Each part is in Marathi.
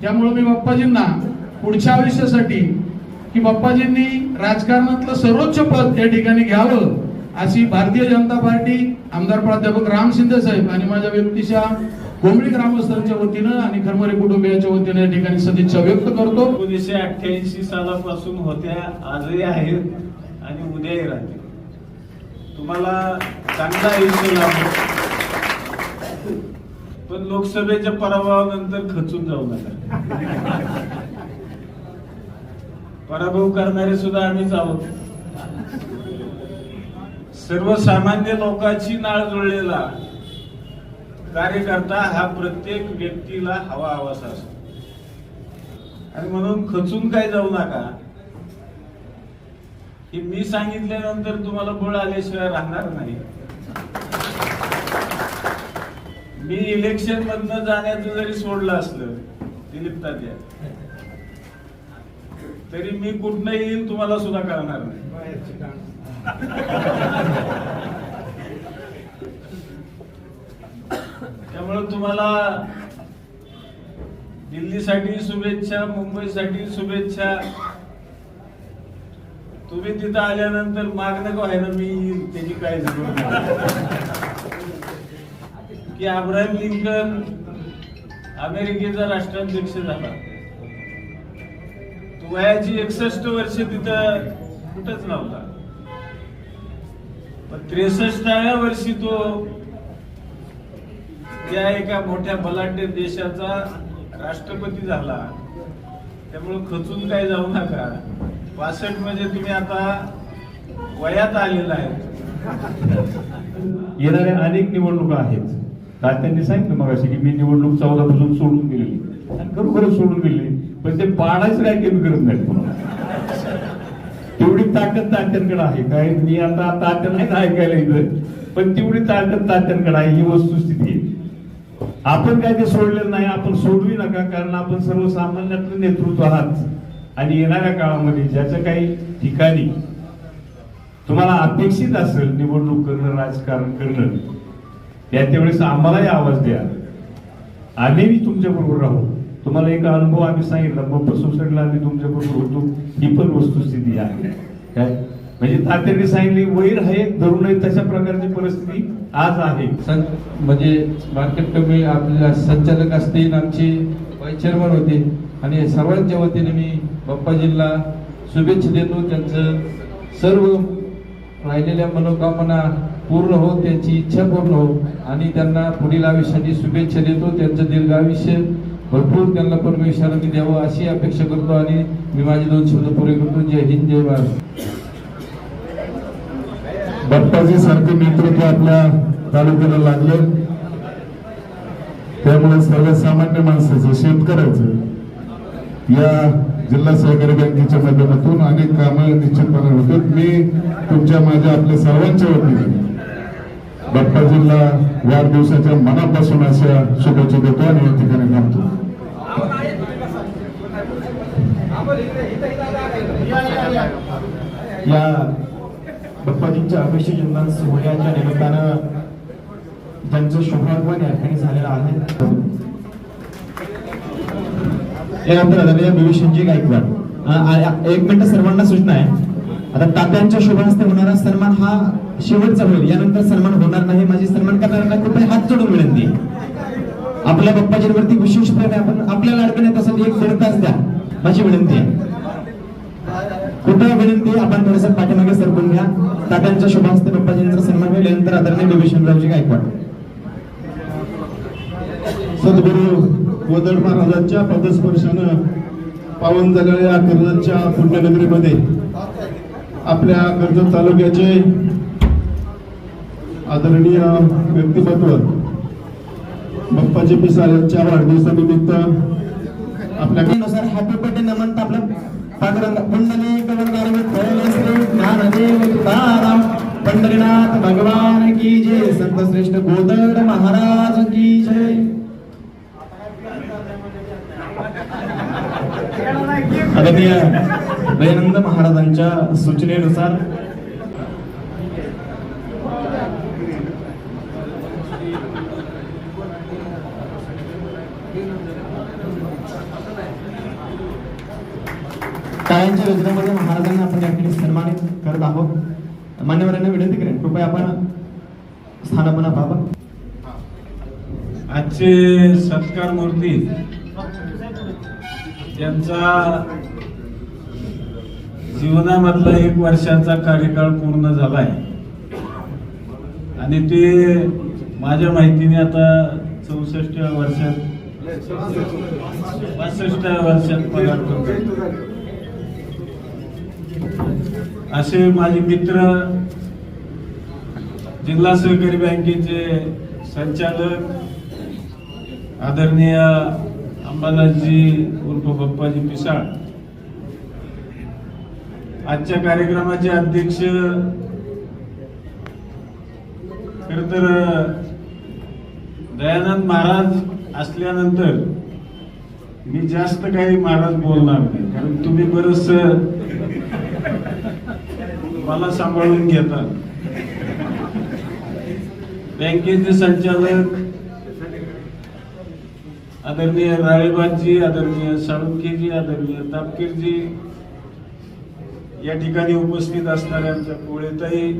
त्यामुळे मी बाप्पाजींना पुढच्या आयुष्यासाठी की बाप्पाजींनी राजकारणातलं सर्वोच्च पद या ठिकाणी घ्यावं अशी भारतीय जनता पार्टी आमदार प्राध्यापक राम शिंदे साहेब आणि माझ्या व्यक्तीच्या कोंबडी ग्रामस्थांच्या वतीनं आणि खरमरे कुटुंबियांच्या वतीनं या ठिकाणी सदिच्छा व्यक्त करतो. एकोणीसशे अठ्ठ्याऐंशी सालापासून होत्या आजही आहेत आणि उद्याही राहतील. तुम्हाला चांगला आयुष्य लाभो. पण लोकसभेच्या पराभवानंतर खचून जाऊ नका. पराभव करणारे सुद्धा आम्हीच आहोत. सर्वसामान्य लोकांची नाळ जुळलेला कार्यकर्ता हा प्रत्येक व्यक्तीला हवा हवासा असतो. आणि म्हणून खचून काय जाऊ नका. हे मी सांगितल्यानंतर तुम्हाला बळ आल्याशिवाय राहणार नाही. मी इलेक्शन मधनं जाण्याचं जरी सोडलं असलं दिलीप तात्या तरी मी कुठनं येईल तुम्हाला सुद्धा कळणार नाही. त्यामुळे तुम्हाला दिल्लीसाठी शुभेच्छा मुंबईसाठी शुभेच्छा. तुम्ही तिथं आल्यानंतर मागणं का ना मी येईल त्याची काय जरूर की अब्राहम लिंकन अमेरिकेचा राष्ट्राध्यक्ष झाला. तो वयाची एकसष्ट वर्ष तिथं कुठंच नव्हता. पण त्रेसष्टाव्या वर्षी तो या एका मोठ्या बलाढ्य देशाचा राष्ट्रपती झाला. त्यामुळे खचून काय जाऊ नका. पासष्ट म्हणजे तुम्ही आता वयात आलेला आहे. येणाऱ्या अनेक निवडणुका आहेत. तात्यांनी सांगितलं मग की मी निवडणूक चौदा पासून सोडून गेलेली आणि खरोखरच सोडून गेली पण ते पाडायचं काय कमी करत नाही तेवढी ताकद तात्यांकडे आहे. काय मी आता तात्या नाही ऐकायला इथं. पण तेवढी ताकद तात्यांकडे आहे. ही वस्तुस्थिती आहे. आपण काय ते सोडलेलं नाही. आपण सोडवी नका. कारण आपण सर्वसामान्यातलं नेतृत्व आहात. आणि येणाऱ्या काळामध्ये ज्याचं काही ठिकाणी तुम्हाला अपेक्षित असेल निवडणूक करणं राजकारण करणं त्या त्यावेळेस आम्हालाही आवाज द्या. आम्ही मी तुमच्या बरोबर राहू. तुम्हाला एक अनुभव आम्ही सांगितला मग सोसायटीला आम्ही तुमच्या बरोबर होतो. ही पण वस्तुस्थिती आहे. काय? म्हणजे तात्यांनी सांगितली वैर आहे धरू नये तशा प्रकारची परिस्थिती आज आहे. सं- म्हणजे मार्केट कमी आपल्या संचालक असतील आमचे वाईस चेअरमन होते. आणि सर्वांच्या वतीने मी बाप्पाजींना शुभेच्छा देतो. त्यांचं सर्व राहिलेल्या मनोकामना पूर्ण हो त्यांची इच्छा पूर्ण हो. आणि त्यांना पुढील आयुष्याची शुभेच्छा देतो. त्यांचं दीर्घायुष्य भरपूर त्यांना परमेश्वरांनी द्यावं अशी अपेक्षा करतो आणि मी माझे दोन शब्द पुरे करतो. जय हिंद जय महाराष्ट्र भट्टाजी सारखे नेतृत्व आपल्या तालुक्याला लागलं. त्यामुळे सर्वसामान्य माणसाचं शेतकऱ्याचं या जिल्हा सहकारी बँकेच्या माध्यमातून अनेक कामं निश्चितपणे होतात. मी तुमच्या माझ्या आपल्या सर्वांच्या वतीने बाप्पाजींना वाढदिवसाच्या मनापासून अशा शुभेच्छा देतो आणि या ठिकाणी थांबतो. या बाप्पाजींच्या अभिषेक जिल्हा सोहळ्याच्या निमित्तानं त्यांचं शुभागमन या ठिकाणी झालेलं आहे. यानंतर आदरणीय बिभीषणजी गायकवाड. एक मिनिट सर्वांना सूचना आहे. आता तात्यांच्या शुभहस्ते होणारा सन्मान हा शेवटचा होईल. यानंतर सन्मान होणार नाही. माझी सन्मान करणाऱ्यांना कृपया हात जोडून विनंती. आपल्या बाप्पाजींवरती विशेष प्रेम आपण आपल्या लाडकं त्यासाठी एक दीड तास द्या. माझी विनंती आहे. कृपया विनंती आपण थोडस पाठीमागे सरकून घ्या. तात्यांच्या शुभहस्ते बाप्पाजींचा सन्मान होईल. यानंतर आदरणीय बिभीषणरावजी गायकवाड. सद्गुरू गोदड महाराजांच्या पदस्पर्शानं पावन झालेल्या कर्जतच्या पुण्यनगरीमध्ये आपल्या कर्जत तालुक्याचे आदरणीय व्यक्तिमत्व बाप्पाजी पिसाळ यांच्या वाढदिवसानिमित्त आपल्यानुसार हॅपी बर्थडे नमन आपलं पांडुरंग पुंडली कवनगार पंढरीनाथ भगवान की जय. संत श्रेष्ठ गोदड महाराज की जय. आदरणीय दयानंद महाराजांच्या सूचनेनुसार. टाळ्यांच्या योजनेमध्ये महाराजांना आपण या ठिकाणी सन्मानित करत आहोत. मान्यवरांना विनंती करेन कृपया आपण स्थानापना व्हावं आजचे सत्कार मूर्ती यांचा जीवनामधला एक वर्षाचा कार्यकाळ पूर्ण झालाय आणि ते माझ्या माहितीने आता चौसष्ट वर्षात पासष्ट वर्षात पगार करतात. असे माझे मित्र जिल्हा सहकारी बँकेचे संचालक आदरणीय अंबादासजी उर्फ बप्पाजी पिसाळ आजच्या कार्यक्रमाचे अध्यक्ष खर तर दयानंद महाराज असल्यानंतर मी जास्त काही महाराज बोलणार नाही कारण तुम्ही बरस मला सांभाळून घेता. बँकेचे संचालक आदरणीय राळेबाजी आदरणीय साळुंकेजी आदरणीय तापकीरजी या ठिकाणी उपस्थित असणाऱ्या आमच्या कोळेताई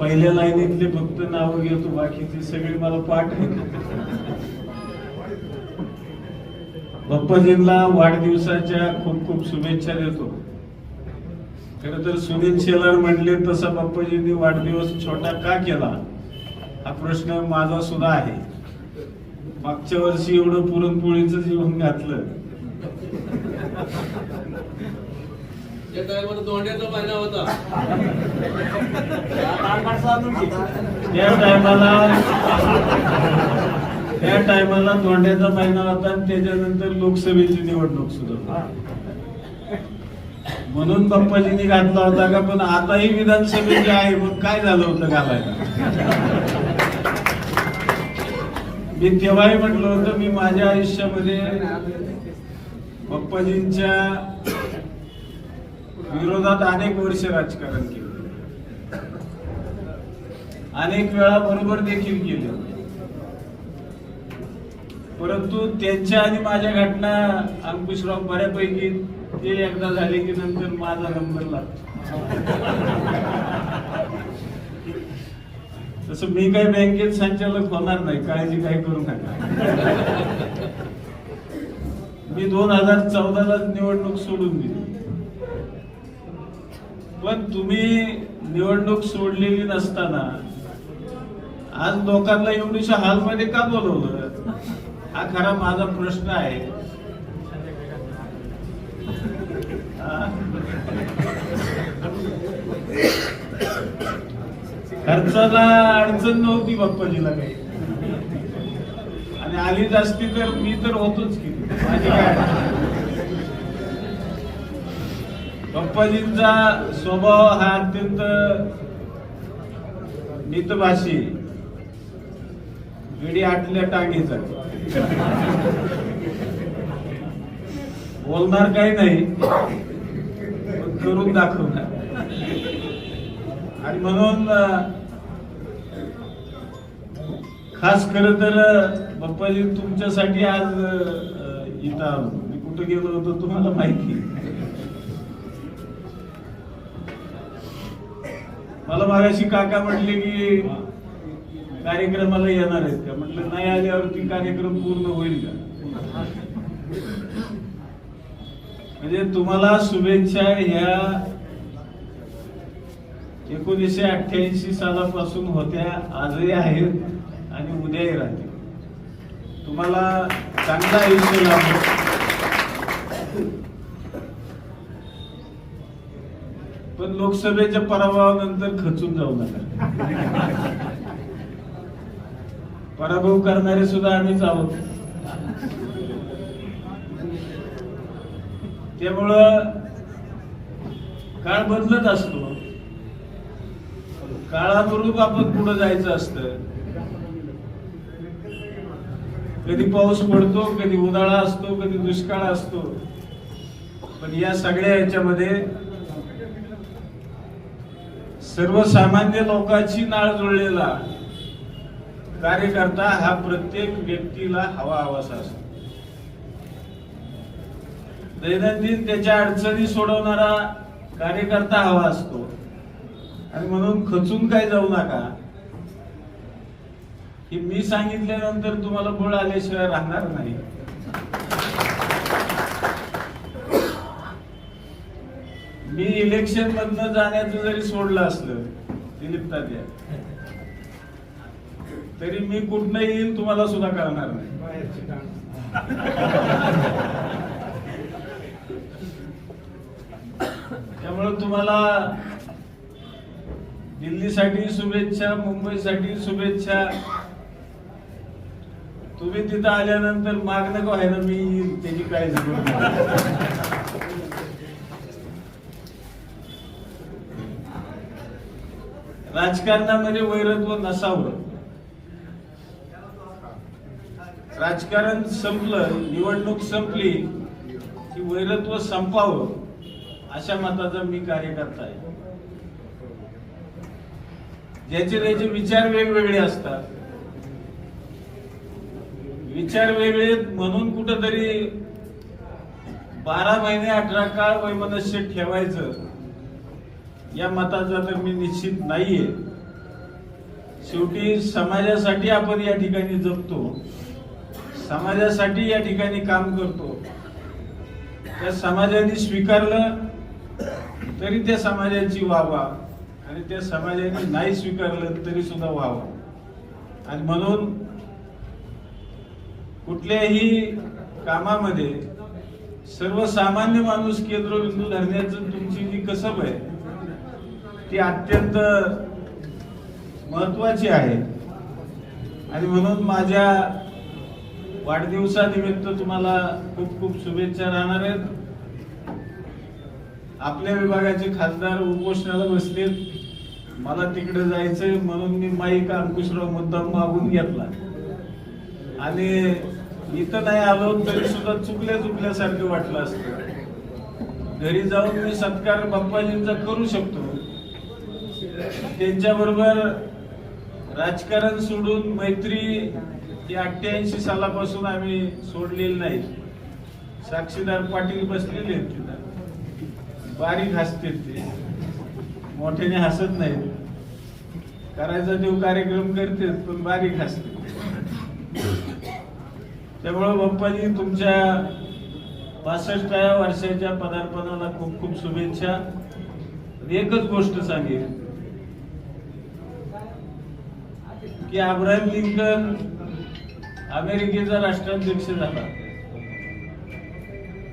पहिल्या लाईनीतले फक्त नाव घेतो बाकीचे सगळे मला पाठ आहे बाप्पाजींना वाढदिवसाच्या खूप खूप शुभेच्छा देतो. खर तर सुनील शेलार म्हणले तसा बाप्पाजींनी वाढदिवस छोटा का केला? हा प्रश्न माझा सुद्धा आहे. मागच्या वर्षी एवढं पुरणपोळीचं जीवन घातलं. त्या टायमाला दोंड्याचा महिना होता त्या टायमाला त्या टायमाला धोंड्याचा महिना होता आणि त्याच्यानंतर लोकसभेची निवडणूक सुरू. म्हणून बाप्पाजींनी घातला होता का पण आताही विधानसभेची आहे मग काय झालं होतं घालायला? मी तेव्हाही म्हटलं होतं मी माझ्या आयुष्यामध्ये बाप्पाजींच्या विरोधात अनेक वर्ष राजकारण केलं. अनेक वेळा बरोबर देखील केलं. परंतु त्यांच्या आणि माझ्या घटना अंकुशराव बऱ्यापैकी ते एकदा झाले की नंतर माझा नंबर लागतो. तसं मी काही बँकेत संचालक होणार नाही काळजी काही करू नका. मी दोन हजार चौदालाच निवडणूक सोडून दिली. पण तुम्ही निवडणूक सोडलेली नसताना आज लोकांना एवढीशा हालमध्ये का बोलवलं? हा खरा माझा प्रश्न आहे. खर्चाला अडचण नव्हती बाप्पाजीला काही. आणि आली जास्ती तर मी तर होतोच की. माझी काय बाप्पाजींचा स्वभाव हा अत्यंत मितभाषी. विडी आटल्या टांगीचा बोलणार काही नाही पण करून दाखवणार. आणि म्हणून खास खर तर अं, बाप्पाजी तुमच्यासाठी आज इथं आलो. मी कुठं गेलो होतो तुम्हाला माहिती. मला मागाशी काका म्हटले की कार्यक्रमाला येणार आहेत का? म्हटलं नाही आल्यावरती कार्यक्रम पूर्ण होईल का? म्हणजे तुम्हाला शुभेच्छा ह्या एकोणीसशे अठ्ठ्याऐंशी सालापासून होत्या आजही आहेत आणि उद्याही राहतील. तुम्हाला चांगला आयुष्य लाभो. पण लोकसभेच्या पराभवानंतर खचून जाऊ नका. पराभव करणारे सुद्धा आम्हीच आहोत. त्यामुळं काळ बदलत असतो. काळानुरूप आपण पुढे जायचं असतं. कधी पाऊस पडतो कधी उन्हाळा असतो कधी दुष्काळ असतो. पण या सगळ्या याच्यामध्ये सर्वसामान्य लोकांची नाळ जुळलेला कार्यकर्ता हा प्रत्येक व्यक्तीला हवा हवासा असतो. दैनंदिन त्याच्या अडचणी सोडवणारा कार्यकर्ता हवा असतो. आणि म्हणून खचून काय जाऊ नका. की मी सांगितल्यानंतर तुम्हाला बोळ आल्याशिवाय राहणार नाही. मी इलेक्शन मधनं जाण्याचं जरी सोडलं असलं दिलीप तात्या तरी मी कुठनं येईल तुम्हाला सुद्धा कळणार नाही. त्यामुळे तुम्हाला दिल्लीसाठी शुभेच्छा मुंबईसाठी शुभेच्छा. तुम्ही तिथं आल्यानंतर मागणं का व्हायला मी येईल त्याची काय जरूर राजकारणामध्ये वैरत्व नसावं. राजकारण संपलं निवडणूक संपली की वैरत्व संपावं अशा मताचा मी कार्यकर्ता आहे. ज्याचे त्याचे विचार वेगवेगळे असतात. विचार वेगळे म्हणून कुठंतरी बारा महिने अठरा काळ वैमनस्य ठेवायचं. या मताचा तर मी निश्चित नाहीये. शेवटी समाजासाठी आपण या ठिकाणी जगतो. समाजासाठी या ठिकाणी काम करतो. त्या समाजाने स्वीकारलं तरी त्या समाजाची व्हावा. आणि त्या समाजाने नाही स्वीकारलं तरी सुद्धा व्हावं. आणि म्हणून कुठल्याही कामामध्ये सर्वसामान्य माणूस केंद्रबिंदू धरण्याचं तुमची जी कसब आहे ती अत्यंत महत्वाची आहे. आणि म्हणून माझ्या वाढदिवसानिमित्त तुम्हाला खूप खूप शुभेच्छा राहणार आहेत. आपल्या विभागाचे खासदार उपोषणाला बसलेत. मला तिकडे जायचंय म्हणून मी माईक अंकुशराव मुद्दाम मागून घेतला. आणि इथं नाही आलो तरी सुद्धा चुकल्या चुकल्यासारखं वाटलं असतं. घरी जाऊन मी सत्कार बाप्पाजींचा करू शकतो. त्यांच्याबरोबर राजकारण सोडून मैत्री ही अठ्ठ्याऐंशी सालापासून आम्ही सोडलेली नाही. साक्षीदार पाटील बसलेले आहेत तिथं. बारीक हसतील ते. मोठ्याने हसत नाहीत. करायचा देव कार्यक्रम करतात पण बारीक हसते त्यामुळं बाप्पाजी तुमच्या पासष्टाव्या वर्षाच्या पदार्पणाला खूप खूप शुभेच्छा. एकच गोष्ट सांगेल की अब्राहम लिंकन अमेरिकेचा राष्ट्राध्यक्ष झाला.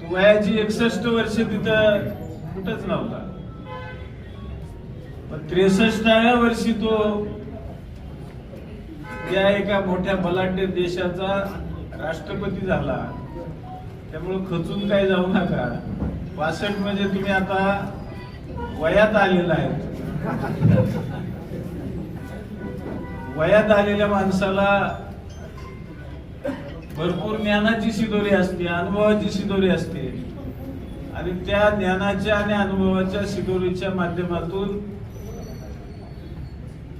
तो वयाची एकसष्ट वर्ष तिथं कुठंच नव्हता. पण त्रेसष्टाव्या वर्षी तो त्या एका मोठ्या बलाढ्य देशाचा राष्ट्रपती झाला. त्यामुळे खचून काय जाऊ नका. पासष्ट म्हणजे तुम्ही आता वयात आलेला आहे. वयात आलेल्या माणसाला भरपूर ज्ञानाची शिदोरी असते अनुभवाची शिदोरी असते. आणि त्या ज्ञानाच्या आणि अनुभवाच्या शिदोरीच्या माध्यमातून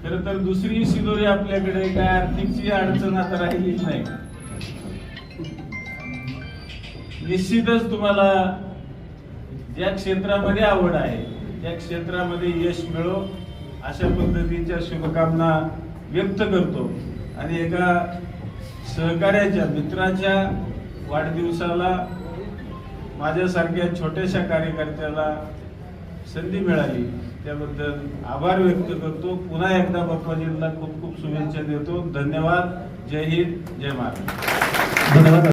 खर तर दुसरी शिदोरी आपल्याकडे काय आर्थिकची अडचण आता राहिलीच नाही. निश्चितच तुम्हाला ज्या क्षेत्रामध्ये आवड आहे त्या क्षेत्रामध्ये यश मिळो अशा पद्धतीच्या शुभकामना व्यक्त करतो. आणि एका सहकार्याच्या मित्राच्या वाढदिवसाला माझ्यासारख्या छोट्याशा कार्यकर्त्याला संधी मिळाली. त्याबद्दल आभार व्यक्त करतो. पुन्हा एकदा बाप्पाजींना खूप खूप शुभेच्छा देतो. धन्यवाद. जय हिंद. जय महाराज धन्यवाद.